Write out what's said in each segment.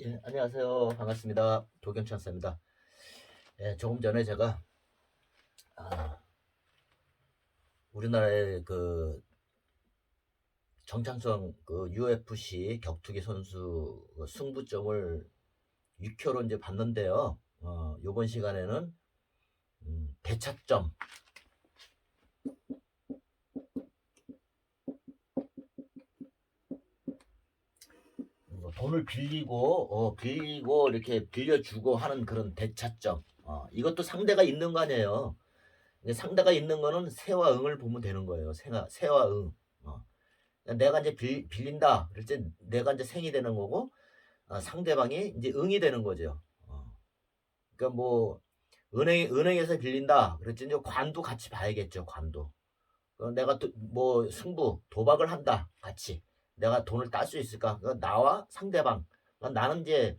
예, 안녕하세요. 반갑습니다. 도경찬스입니다. 예, 조금 전에 제가 아, 우리나라의 그 정창성 그 UFC 격투기 선수 그 승부점을 6표로 이제 봤는데요. 어, 이번 시간에는 음, 대차점 돈을 빌리고 어, 빌리고 이렇게 빌려주고 하는 그런 대차점 어, 이것도 상대가 있는 거 아니에요. 상대가 있는 거는 세와 응을 보면 되는 거예요. 세가 세와 응. 어. 내가 이제 빌, 빌린다. 그럴 때 내가 이제 생이 되는 거고 어, 상대방이 이제 응이 되는 거죠. 어. 그러니까 뭐 은행 은행에서 빌린다. 그랬지 이제 관도 같이 봐야겠죠. 관도. 어, 내가 또 뭐 승부 도박을 한다. 같이. 내가 돈을 딸 수 있을까? 나와 상대방. 나는 이제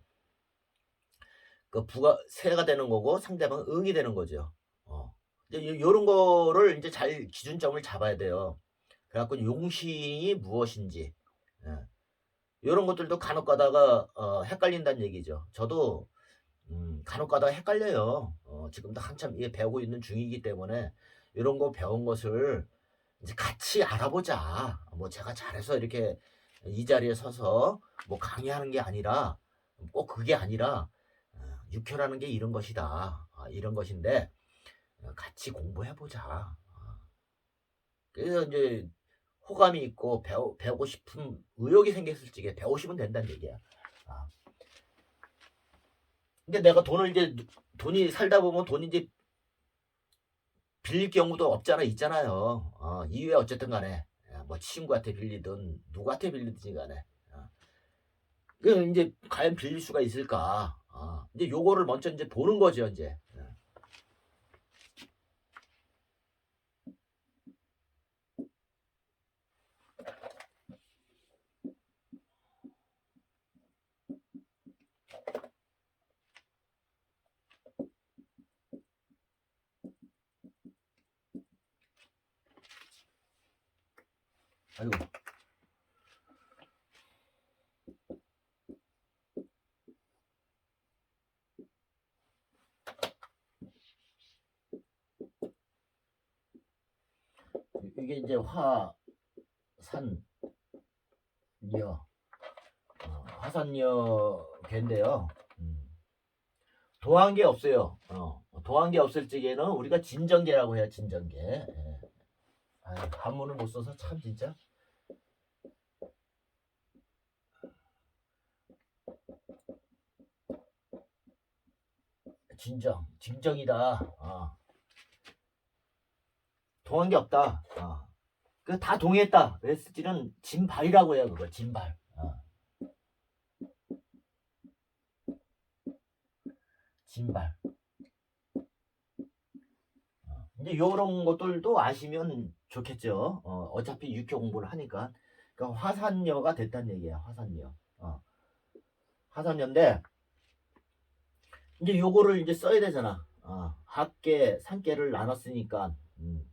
그 부가 세가 되는 거고 상대방은 응이 되는 거죠. 어. 이제 요- 요런 거를 이제 잘 기준점을 잡아야 돼요. 그래갖고 용신이 무엇인지. 예. 요런 것들도 간혹 가다가 어, 헷갈린다는 얘기죠. 저도 음, 간혹 가다가 헷갈려요. 어, 지금도 한참 배우고 있는 중이기 때문에 이런 거 배운 것을 이제 같이 알아보자. 뭐 제가 잘해서 이렇게 이 자리에 서서 뭐 강의하는 게 아니라 꼭 그게 아니라 어, 육효라는 게 이런 것이다. 아, 이런 것인데 어, 같이 공부해 보자. 어. 그래서 이제 호감이 있고 배우, 배우고 싶은 의욕이 생겼을 적에 배우시면 된다는 얘기야. 아. 근데 내가 돈을 이제 돈이 살다 보면 돈이 이제 빌릴 경우도 없잖아 있잖아요. 어, 이후에 어쨌든 간에 예, 뭐 친구한테 빌리든 누구한테 빌리든지 간에 어. 그 이제 과연 빌릴 수가 있을까? 어, 이제 요거를 먼저 이제 보는 거죠 이제. 예. 아이고. 이게 이제 화 산 여 어, 화산여 개인데요. 음. 도한 게 없어요. 어, 도한 게 없을 적에는 우리가 진정계라고 해요. 진정계. 예. 아유, 한문을 못 써서 참 진짜. 진정, 진정이다. 어. 동한 게 없다. 어. 그다 동의했다. 그랬을지는 진발이라고 해요. 그거 진발. 어. 진발. 어. 이제 요런 것들도 아시면 좋겠죠. 어, 어차피 육교 공부를 하니까. 그러니까 화산여가 됐다는 얘기야. 화산여. 어. 화산여인데 이제 요거를 이제 써야 되잖아. 어, 학계, 산계를 나눴으니까 음.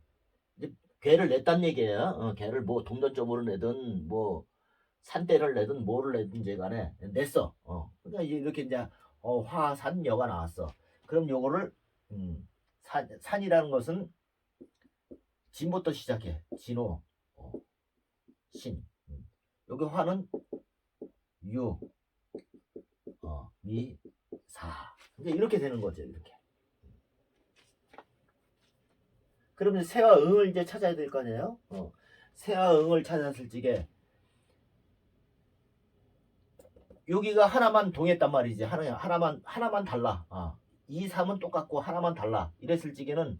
이제 괴를 냈단 얘기예요. 어, 괴를 뭐 동전점으로 내든 뭐 산대를 내든 뭐를 내든지 간에 냈어. 어. 그러니까 이제 이렇게 이제 어, 화산여가 나왔어. 그럼 요거를 음, 산, 산이라는 것은 진부터 시작해. 진호, 어, 신. 음. 여기 화는 유, 어, 미, 사. 이제 이렇게 되는 거죠. 이렇게. 그러면 세와 응을 이제 찾아야 될 거 아니에요? 어. 세와 응을 찾았을 적에 여기가 하나만 동했단 말이지. 하나, 하나만 하나만 달라. 아. 2, 3은 똑같고 하나만 달라. 이랬을 적에는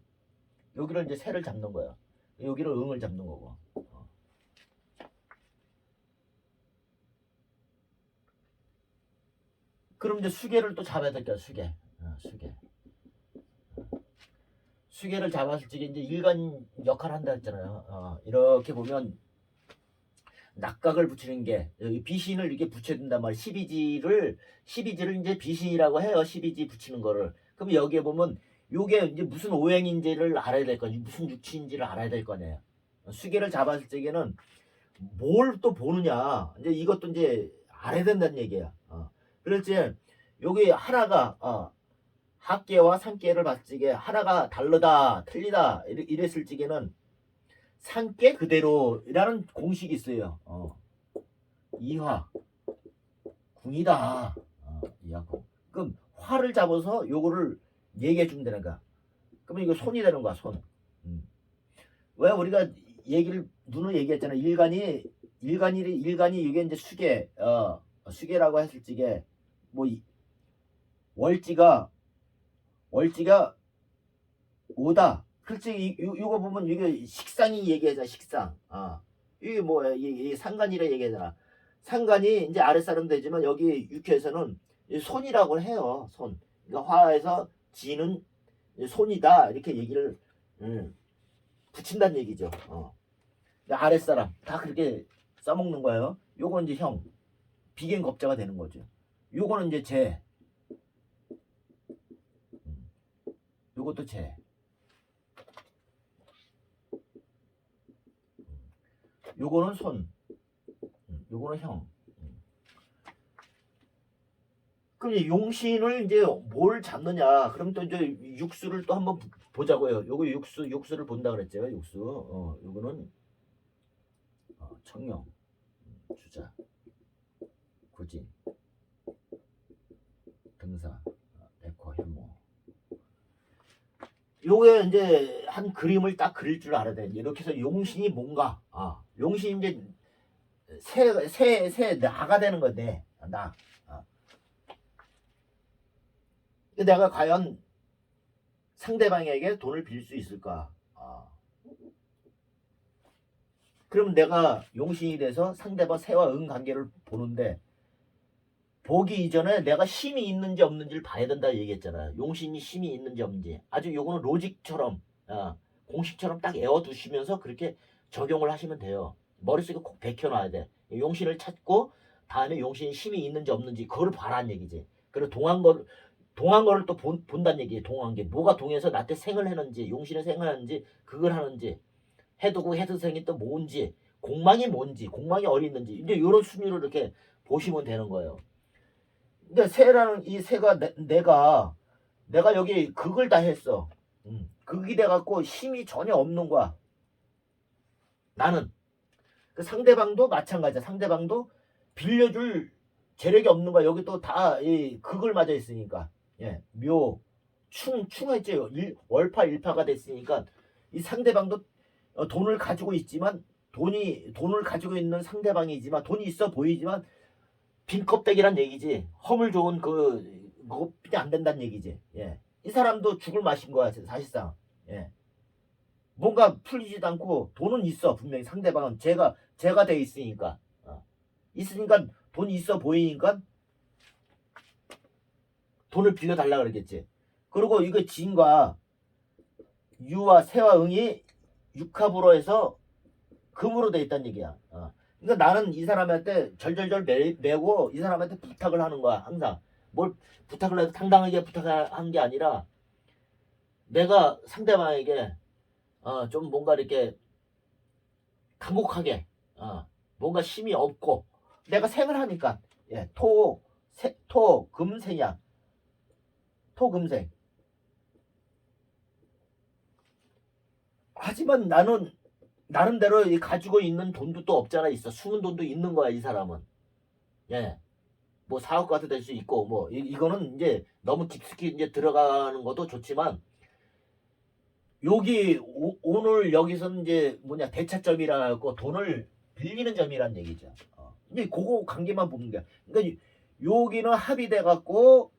여기를 이제 세를 잡는 거야. 여기를 응을 잡는 거고. 어. 그럼 이제 수계를 또 잡아야 될 거야. 수계. 어, 수계. 수계를 잡았을 적에 이제 일간 역할을 한다 했잖아요. 어, 이렇게 보면 낙각을 붙이는 게 여기 비신을 이렇게 붙여야 된단 말이에요. 12지를 12지를 이제 비신이라고 해요. 12지 붙이는 거를. 그럼 여기에 보면 요게 이제 무슨 오행인지를 알아야 될 거니 무슨 육치인지를 알아야 될 거네요. 수계를 잡았을 적에는 뭘 또 보느냐. 이제 이것도 이제 알아야 된다는 얘기야. 어. 그렇지 여기 하나가 어, 학계와 상계를 적에 하나가 다르다 틀리다 이랬을 적에는 상계 그대로라는 공식이 있어요. 어. 이화 궁이다. 어. 그럼 화를 잡아서 요거를 얘기해 주면 되는 거야. 그러면 이거 손이 되는 거야 손. 음. 왜 우리가 얘기를 눈으로 얘기했잖아. 일간이 일간이 일간이 이게 이제 수계 어 수계라고 했을 적에 뭐 이- 월지가 월지가 오다. 그렇지 이, 요, 요거 보면 이게 식상이 얘기하잖아 식상. 아 이게 뭐야 이게 상간이라 얘기하잖아. 상간이 이제 아랫사람 되지만 여기 육회에서는 이 손이라고 해요. 손. 그러니까 화에서 지는 손이다 이렇게 얘기를 음, 붙인다는 얘기죠. 어. 근데 아랫사람 다 그렇게 써먹는 거예요. 요건 이제 형 비견 겁자가 되는 거죠. 요거는 이제 재. 음. 요것도 재. 음. 요거는 손. 음, 요거는 형. 음. 그럼 이제 용신을 이제 뭘 잡느냐? 그럼 또 이제 육수를 또 한번 보- 보자고요. 요거 육수 육수를 본다 그랬죠. 육수. 어, 요거는 어, 음, 주자, 구진, 어, 백호, 현모. 요게 이제 한 그림을 딱 그릴 줄 알아야 돼. 이렇게 해서 용신이 뭔가, 아, 용신이 이제 새, 새, 새 나가 되는 건데, 나. 아. 내가 과연 상대방에게 돈을 빌 수 있을까? 아. 그럼 내가 용신이 돼서 상대방 새와 응 관계를 보는데 보기 이전에 내가 힘이 있는지 없는지를 봐야 된다 얘기했잖아. 용신이 힘이 있는지 없는지. 아주 요거는 로직처럼 어, 공식처럼 딱 애워두시면서 그렇게 적용을 하시면 돼요. 머릿속에 꼭 베껴놔야 돼. 용신을 찾고 다음에 용신이 힘이 있는지 없는지 그걸 봐라는 얘기지. 그리고 동한 걸 동한 거를 또 본, 본다는 얘기예요. 동한 게 뭐가 동해서 나한테 생을 했는지 용신을 생하는지 그걸 하는지 해두고 해두생이 또 뭔지 공망이 뭔지 공망이 어디 있는지 이제 이런 순위로 이렇게 보시면 되는 거예요. 근데 새라는 이 새가 내, 내가 내가 여기 극을 다 했어. 음, 극이 돼갖고 힘이 전혀 없는 거야. 나는 그 상대방도 마찬가지야. 상대방도 빌려줄 재력이 없는 거야. 여기 또 다 이 극을 맞아 있으니까. 예, 묘, 충, 충했죠. 일, 월파, 일파가 됐으니까 이 상대방도 어, 돈을 가지고 있지만 돈이 돈을 가지고 있는 상대방이지만 돈이 있어 보이지만 빈 껍데기란 얘기지. 허물 좋은 그 그것이 안 된다는 얘기지. 예, 이 사람도 죽을 맛인 거야 사실상. 예, 뭔가 풀리지도 않고 돈은 있어 분명히 상대방은 제가 제가 돼 있으니까 어. 있으니까 돈이 있어 보이니까 돈을 빌려 달라 그러겠지. 그리고 이거 진과 유와 새와 응이 육합으로 해서 금으로 돼 있다는 얘기야. 어. 그러니까 나는 이 사람한테 절절절 매, 매고 이 사람한테 부탁을 하는 거야. 항상 뭘 부탁을 해도 당당하게 부탁한 게 아니라 내가 상대방에게 어, 좀 뭔가 이렇게 강곡하게 어, 뭔가 힘이 없고 내가 생을 하니까 예, 토, 세, 토, 금, 생이야. 토, 금, 생. 하지만 나는 나름대로 이 가지고 있는 돈도 또 없잖아 있어 숨은 돈도 있는 거야 이 사람은 예. 뭐 사업가도 될 수 있고 뭐 이, 이거는 이제 너무 깊숙이 이제 들어가는 것도 좋지만 여기 오, 오늘 여기서는 이제 뭐냐 대차점이라고 돈을 빌리는 점이란 얘기죠. 어. 이제 그거 관계만 보는 거야. 그러니까 여기는 합의돼 갖고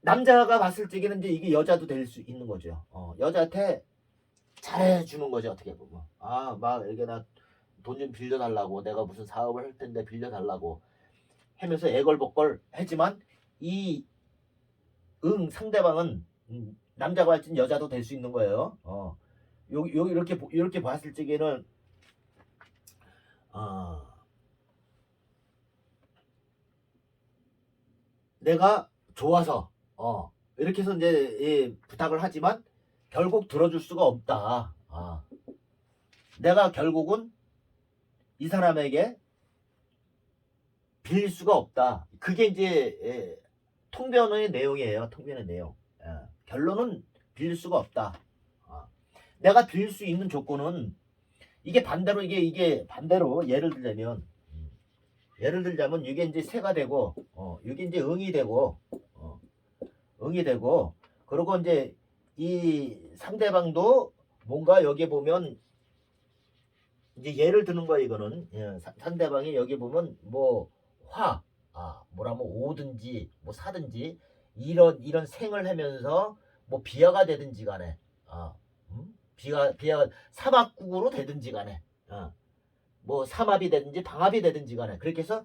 남자가 봤을 적에는 이제 이게 여자도 될 수 있는 거죠. 어, 여자한테 잘해주는 거죠 어떻게 보면. 아막 이렇게 나 돈 좀 빌려달라고 내가 무슨 사업을 할 텐데 빌려달라고 하면서 애걸복걸 하지만 이 응 상대방은 음, 남자가 할진 여자도 될 수 있는 거예요. 어. 여기 여기 이렇게 보- 이렇게 봤을 적에는 아 내가 좋아서 어 이렇게 해서 이제 이 부탁을 하지만 결국 들어줄 수가 없다. 아 내가 결국은 이 사람에게 빌릴 수가 없다. 그게 이제 예, 통변의 내용이에요. 통변의 내용. 예, 결론은 빌릴 수가 없다. 어. 내가 빌릴 수 있는 조건은 이게 반대로 이게 이게 반대로 예를 들자면 음, 예를 들자면 이게 이제 새가 되고 어, 이게 이제 응이 되고 어, 응이 되고 그리고 이제 이 상대방도 뭔가 여기 보면 이제 예를 드는 거야 이거는 예, 사- 상대방이 여기 보면 뭐 화, 아 뭐라면 오든지 뭐 사든지 이런 이런 생을 하면서 뭐 비하가 되든지 간에 아 음? 비하 비하 사막국으로 되든지 간에 어. 뭐 삼합이 되든지 방합이 되든지 간에 그렇게 해서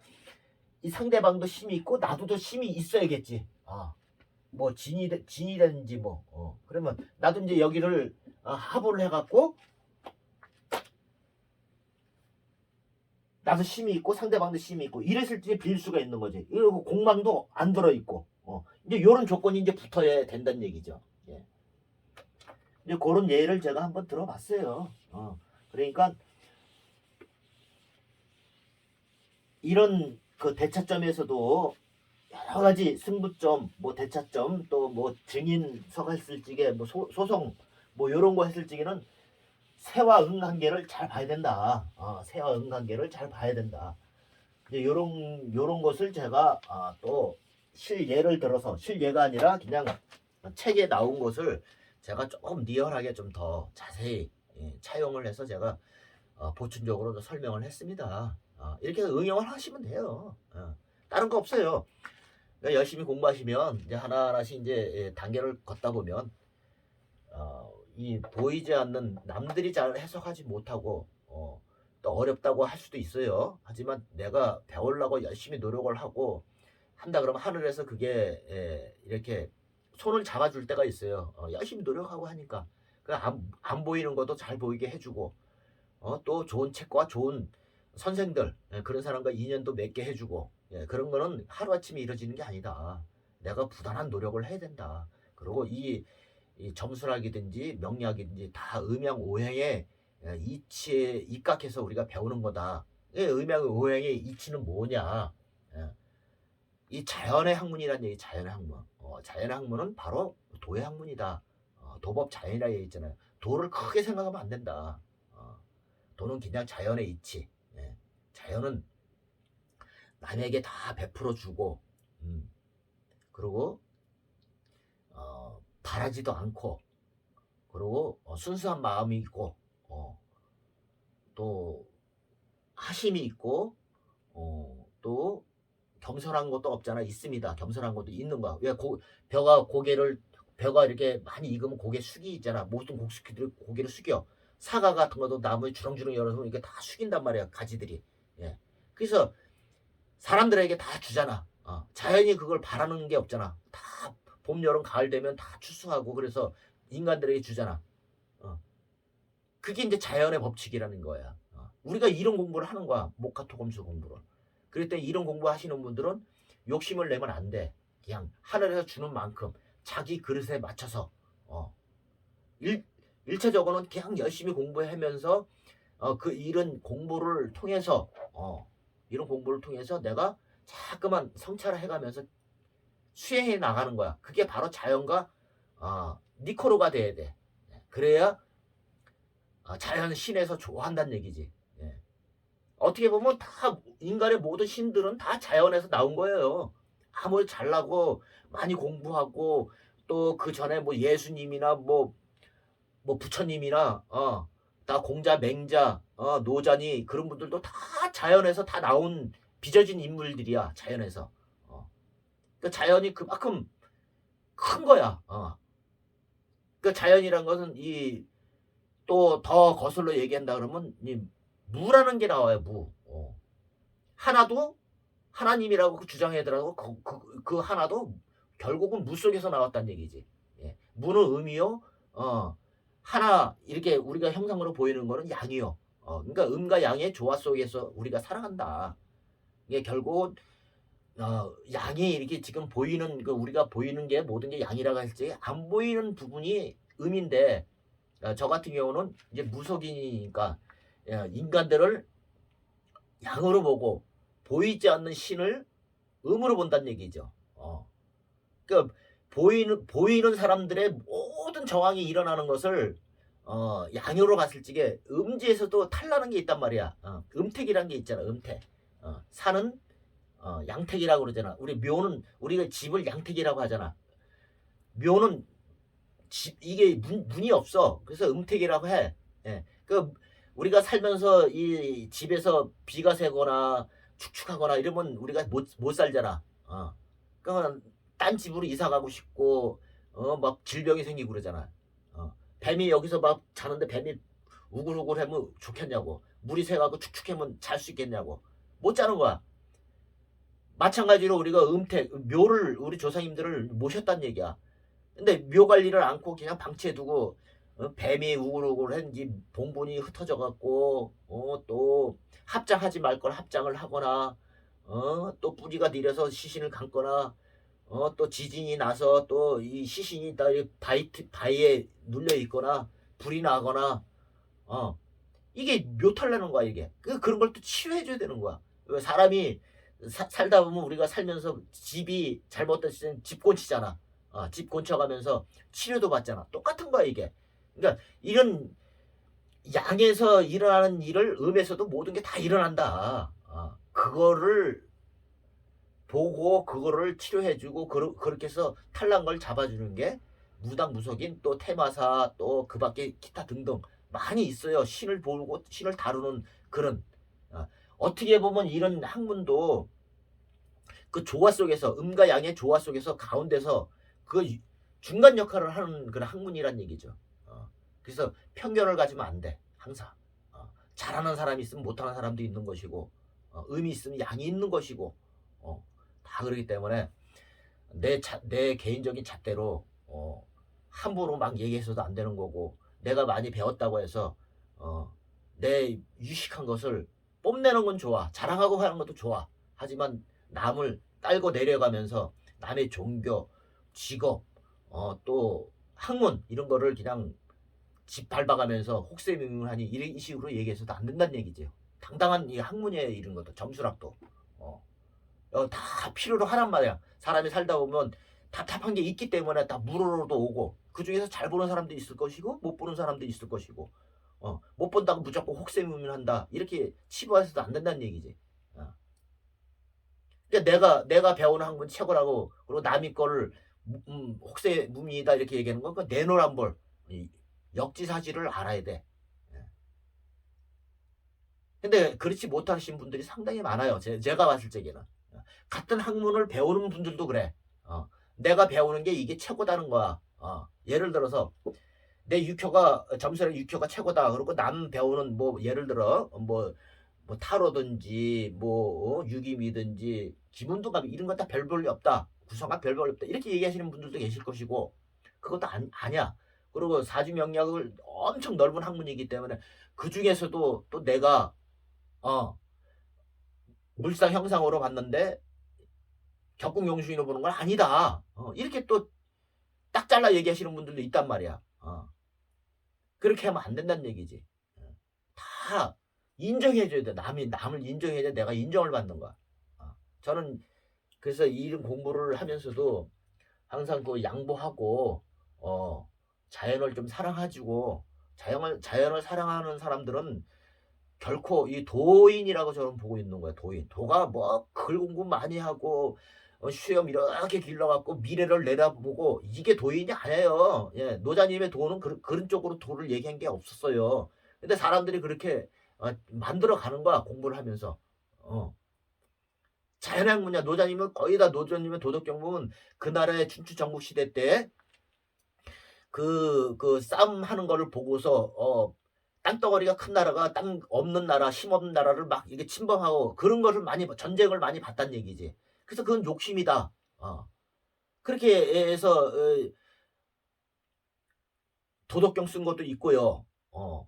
이 상대방도 힘이 있고 나도 또 힘이 있어야겠지 아 뭐 진이 되- 진이 되든지 뭐 어. 그러면 나도 이제 여기를 아, 합을 해갖고 나도 힘이 있고 상대방도 힘이 있고 이랬을 때 빌 수가 있는 거지. 그리고 공망도 안 들어 있고. 어. 이제 이런 조건이 이제 붙어야 된다는 얘기죠. 예. 이제 그런 예를 제가 한번 들어봤어요. 어. 그러니까 이런 그 대차점에서도 여러 가지 승부점, 뭐 대차점, 또 뭐 증인석 했을 적에 뭐 소, 소송 뭐 이런 거 했을 적에는 새와 응 관계를 잘 봐야 된다. 어, 새와 응 관계를 잘 봐야 된다. 이제 요런 요런 것을 제가 아, 또 실예를 들어서 실예가 아니라 그냥 책에 나온 것을 제가 조금 리얼하게 좀 더 자세히 예, 차용을 해서 제가 어, 보충적으로 좀 설명을 했습니다. 어, 이렇게 응용을 하시면 돼요. 어, 다른 거 없어요. 그러니까 열심히 공부하시면 이제 하나하나씩 이제 예, 단계를 걷다 보면 어, 이 보이지 않는 남들이 잘 해석하지 못하고 어, 또 어렵다고 할 수도 있어요. 하지만 내가 배우려고 열심히 노력을 하고 한다 그러면 하늘에서 그게 예, 이렇게 손을 잡아줄 때가 있어요. 어, 열심히 노력하고 하니까 그 안, 안 보이는 것도 잘 보이게 해주고 어, 또 좋은 책과 좋은 선생들 예, 그런 사람과 인연도 맺게 해주고 예, 그런 거는 하루아침에 이루어지는 게 아니다. 내가 부단한 노력을 해야 된다. 그리고 이, 이 점수학이든지 명리학이든지 다 음양 오행의 예, 이치에 입각해서 우리가 배우는 거다. 이 음양 오행의 이치는 뭐냐? 예. 이 자연의 학문이라는 얘기, 자연의 학문. 어, 자연의 학문은 바로 도의 학문이다. 어, 도법 자연이라 얘기 있잖아요. 도를 크게 생각하면 안 된다. 어, 도는 그냥 자연의 이치. 예. 자연은 남에게 다 베풀어 주고, 음, 그리고 어, 바라지도 않고, 그리고 어, 순수한 마음이 있고, 어, 또 하심이 있고, 어, 또 겸손한 것도 없잖아. 있습니다. 겸손한 것도 있는 거야. 왜 고, 벼가 고개를 벼가 이렇게 많이 익으면 고개 숙이 있잖아. 모든 곡식들이 고개를 숙여. 사과 같은 것도 나무에 주렁주렁 열어서 이게 다 숙인단 말이야. 가지들이. 예. 그래서 사람들에게 다 주잖아. 어, 자연이 그걸 바라는 게 없잖아. 다 봄, 여름, 가을 되면 다 추수하고 그래서 인간들에게 주잖아. 어. 그게 이제 자연의 법칙이라는 거야. 어. 우리가 이런 공부를 하는 거야. 목화토검수 공부를. 그럴 때 이런 공부 하시는 분들은 욕심을 내면 안 돼. 그냥 하늘에서 주는 만큼 자기 그릇에 맞춰서 어. 일, 일차적으로는 그냥 열심히 공부하면서 어, 그 이런 공부를 통해서 어, 이런 공부를 통해서 내가 자꾸만 성찰을 해가면서 수행해 나가는 거야. 그게 바로 자연과 어, 니코로가 돼야 돼. 그래야 어, 자연 신에서 좋아한다는 얘기지. 예. 어떻게 보면 다 인간의 모든 신들은 다 자연에서 나온 거예요. 아무리 잘나고 많이 공부하고 또 그 전에 뭐 예수님이나 뭐 뭐 부처님이나 어, 다 공자, 맹자, 어, 노자니 그런 분들도 다 자연에서 다 나온 빚어진 인물들이야. 자연에서. 어. 그 자연이 그만큼 큰 거야. 어. 그 자연이란 것은 이 또 더 거슬러 얘기한다 그러면 이 무라는 게 나와요. 무. 어. 하나도 하나님이라고 그 주장하더라도 그, 그, 그 하나도 결국은 무 속에서 나왔다는 얘기지. 예. 무는 음이요. 어. 하나 이렇게 우리가 형상으로 보이는 거는 양이요. 어, 그러니까 음과 양의 조화 속에서 우리가 살아간다. 이게 결국은 어, 양이 이렇게 지금 보이는 그 우리가 보이는 게 모든 게 양이라고 할지 안 보이는 부분이 음인데 어, 저 같은 경우는 이제 무속인이니까 어, 인간들을 양으로 보고 보이지 않는 신을 음으로 본다는 얘기죠. 어. 그러니까 보이는 보이는 사람들의 모든 정황이 일어나는 것을 어, 양요로 봤을 적에 음지에서도 탈나는 게 있단 말이야. 어, 음택이라는 게 있잖아. 음택. 어, 산은 어, 양택이라고 그러잖아. 우리 묘는 우리가 집을 양택이라고 하잖아. 묘는 집 이게 문, 문이 없어. 그래서 음택이라고 해. 예. 그 우리가 살면서 이 집에서 비가 새거나 축축하거나 이러면 우리가 못, 못 살잖아. 어. 그러면 딴 집으로 이사 가고 싶고 어 막 질병이 생기고 그러잖아. 어. 뱀이 여기서 막 자는데 뱀이 우글우글 하면 좋겠냐고. 물이 새가고 축축하면 잘 수 있겠냐고. 못 자는 거야. 마찬가지로 우리가 음택, 묘를 우리 조상님들을 모셨단 얘기야. 근데 묘 관리를 않고 그냥 방치해두고 어, 뱀이 우글우글한지 봉분이 흩어져 갖고 어, 또 합장하지 말 걸 합장을 하거나 어, 또 뿌리가 내려서 시신을 감거나 어, 또 지진이 나서 또 이 시신이 다 바위 바위에 눌려 있거나 불이 나거나 어 이게 묘탈나는 거야 이게. 그 그런 걸 또 치료해 줘야 되는 거야. 왜 사람이 사- 살다 보면 우리가 살면서 집이 잘못됐을 집 곤치잖아. 어, 집 곤쳐가면서 치료도 받잖아. 똑같은 거야 이게. 그러니까 이런 양에서 일어나는 일을 음에서도 모든 게 다 일어난다. 어, 그거를 보고 그거를 치료해주고 그러, 그렇게 해서 탈난 걸 잡아주는 게 무당 무속인 또 테마사 또 그 밖에 기타 등등 많이 있어요. 신을 보고 신을 다루는 그런 어, 어떻게 보면 이런 학문도 그 조화 속에서 음과 양의 조화 속에서 가운데서 그 유- 중간 역할을 하는 그런 학문이란 얘기죠. 어, 그래서 편견을 가지면 안 돼. 항상 어, 잘하는 사람이 있으면 못하는 사람도 있는 것이고 어, 음이 있으면 양이 있는 것이고 어, 다 그러기 때문에 내, 자, 내 개인적인 잣대로 어, 함부로 막 얘기해서도 안 되는 거고 내가 많이 배웠다고 해서 어, 내 유식한 것을 뽐내는 건 좋아. 자랑하고 하는 것도 좋아. 하지만 남을 딸고 내려가면서 남의 종교 직업 어, 또 학문 이런 거를 그냥 집 밟아가면서 혹세무민하니 이런 식으로 얘기해서도 안 된다는 얘기죠. 당당한 이 학문이에요 이런 것도 점수락도 다 필요로 하란 말이야. 사람이 살다 보면 답답한 게 있기 때문에 다 물으러도 오고 그 중에서 잘 보는 사람도 있을 것이고 못 보는 사람도 있을 것이고 어, 못 본다고 무조건 혹세무민한다 이렇게 치부해서도 안 된다는 얘기지. 어. 그러니까 내가 내가 배우는 학문 최고라고 그리고 남의 거를 음, 혹세무민이다 이렇게 얘기하는 건 그건 내노란 벌 이, 역지사지를 알아야 돼. 예. 근데 그렇지 못하신 분들이 상당히 많아요. 제, 제가 봤을 적에는. 같은 학문을 배우는 분들도 그래. 어, 내가 배우는 게 이게 최고다는 거야. 어, 예를 들어서 내 육효가 점수랑 육효가 최고다. 그리고 남 배우는 뭐 예를 들어 뭐, 뭐 타로든지 뭐 어, 유기미든지 기문도감 이런 것다별 볼일 없다. 구성학 별 볼일 없다. 이렇게 얘기하시는 분들도 계실 것이고 그것도 안, 아니야. 그리고 사주 명략을 엄청 넓은 학문이기 때문에 그 중에서도 또 내가 어 물상 형상으로 봤는데 격국용수인으로 보는 건 아니다. 어, 이렇게 또 딱 잘라 얘기하시는 분들도 있단 말이야. 어. 그렇게 하면 안 된다는 얘기지. 어. 다 인정해줘야 돼. 남이 남을 인정해야 돼. 내가 인정을 받는 거야. 어. 저는 그래서 이런 공부를 하면서도 항상 그 양보하고 어, 자연을 좀 사랑해주고 자연을 자연을 사랑하는 사람들은 결코 이 도인이라고 저는 보고 있는 거야. 도인. 도가 뭐 글 공부 많이 하고 어, 수염 이렇게 길러갖고 미래를 내다보고 이게 도인이 아니에요. 예, 노자님의 도는 그, 그런 쪽으로 도를 얘기한 게 없었어요. 근데 사람들이 그렇게 어, 만들어 가는 거야 공부를 하면서. 어. 자연학문이야. 노자님은 거의 다 노자님의 도덕경복은 그 나라의 춘추 전국 시대 때 그, 그 싸움 하는 거를 보고서, 어, 땅덩어리가 큰 나라가 땅 없는 나라, 힘 없는 나라를 막 이게 침범하고 그런 거를 많이, 전쟁을 많이 봤단 얘기지. 그래서 그건 욕심이다. 어. 그렇게 해서, 어, 도덕경 쓴 것도 있고요. 어.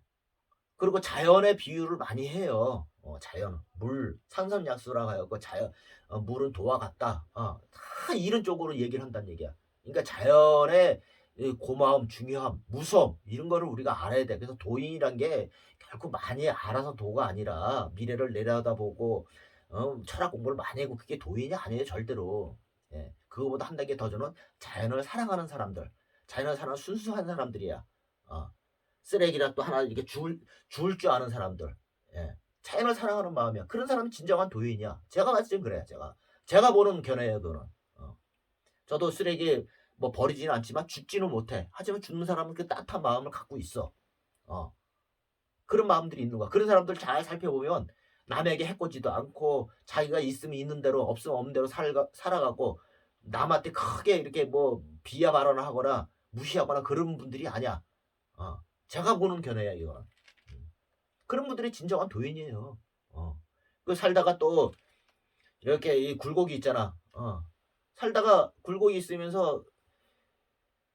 그리고 자연의 비유를 많이 해요. 어, 자연, 물, 산선약수라고 하고 자연, 어, 물은 도와 같다. 어, 다 이런 쪽으로 얘기를 한다는 얘기야. 그러니까 자연의 이 고마움, 중요함, 무서움 이런 거를 우리가 알아야 돼. 그래서 도인이란 게 결코 많이 알아서 도가 아니라 미래를 내려다보고 어, 철학 공부를 많이 하고 그게 도인이 아니에요 절대로. 예, 그거보다 한 단계 더 저는 자연을 사랑하는 사람들, 자연을 사랑하는 순수한 사람들이야. 어, 쓰레기라 또 하나 이렇게 주울 주울 줄 아는 사람들. 예, 자연을 사랑하는 마음이야. 그런 사람이 진정한 도인이야. 제가 봤을 땐 그래. 제가 제가 보는 견해예요, 그거는. 어. 저도 쓰레기 뭐 버리지는 않지만 죽지는 못해. 하지만 죽는 사람은 그 따뜻한 마음을 갖고 있어. 어. 그런 마음들이 있는 거야. 그런 사람들 잘 살펴보면 남에게 해코지도 않고 자기가 있으면 있는 대로 없으면 없는 대로 살가, 살아가고 남한테 크게 이렇게 뭐 비하 발언을 하거나 무시하거나 그런 분들이 아니야. 어. 제가 보는 견해야 이거는. 음. 그런 분들이 진정한 도인이에요. 어. 그 살다가 또 이렇게 이 굴곡이 있잖아. 어. 살다가 굴곡이 있으면서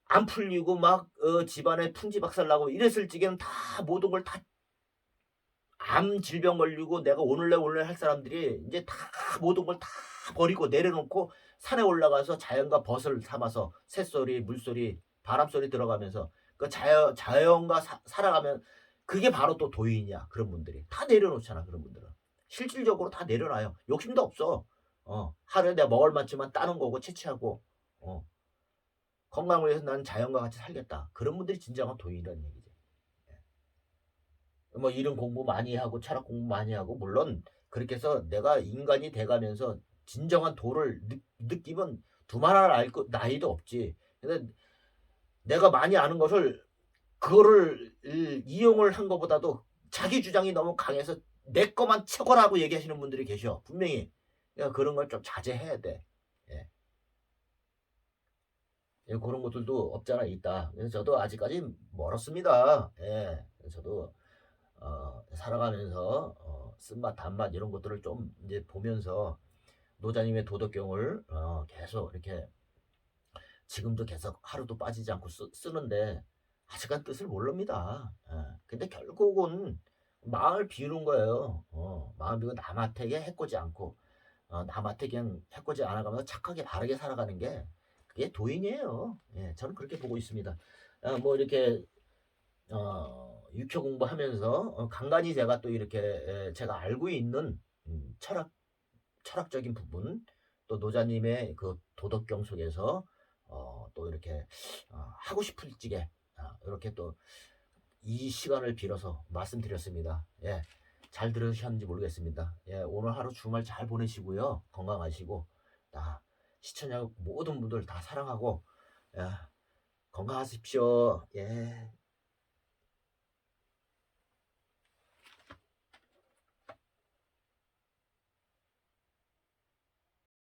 안 풀리고 막 어, 집안에 풍지박살 나고 이랬을 적에는 다 모든 걸 다 암 질병 걸리고 내가 오늘날 오늘날 할 사람들이 이제 다 모든 걸 다 버리고 내려놓고 산에 올라가서 자연과 벗을 삼아서 새소리, 물소리, 바람소리 들어가면서 그 자연, 자연과 사- 살아가면 그게 바로 또 도인이야. 그런 분들이. 다 내려놓잖아. 그런 분들은. 실질적으로 다 내려놔요. 욕심도 없어. 어, 하루에 내가 먹을 만큼만 따는 거고 채취하고 어. 건강을 위해서 나는 자연과 같이 살겠다. 그런 분들이 진정한 도인이라는 얘기지. 예. 뭐 이런 공부 많이 하고 철학 공부 많이 하고 물론 그렇게 해서 내가 인간이 돼가면서 진정한 도를 느, 느끼면 두말할 알 거, 나이도 없지. 근데 내가 많이 아는 것을 그거를 이- 이용을 한 것보다도 자기 주장이 너무 강해서 내 거만 최고라고 얘기하시는 분들이 계셔. 분명히. 그러니까 그런 걸 좀 자제해야 돼. 예. 예, 그런 것들도 없잖아 있다. 그래서 저도 아직까지 멀었습니다. 예, 저도 어, 살아가면서 어, 쓴맛 단맛 이런 것들을 좀 이제 보면서 노자님의 도덕경을 어, 계속 이렇게 지금도 계속 하루도 빠지지 않고 쓰, 쓰는데 아직은 뜻을 모릅니다. 예, 근데 결국은 마음을 비우는 거예요. 어, 마음 비우고 남한테 해코지 않고 어, 남한테 그냥 해코지 않아가면서 착하게 바르게 살아가는 게 그게 도인이에요. 예, 저는 그렇게 보고 있습니다. 어, 뭐 이렇게 어, 육교 공부하면서 어, 간간히 제가 또 이렇게 에, 제가 알고 있는 음, 철학 철학적인 부분 또 노자님의 그 도덕경 속에서 어, 또 이렇게 어, 하고 싶을 적에 아, 이렇게 또 이 시간을 빌어서 말씀드렸습니다. 예, 잘 들으셨는지 모르겠습니다. 예, 오늘 하루 주말 잘 보내시고요. 건강하시고 다 시청자 모든 분들 다 사랑하고 예, 건강하십시오. 예.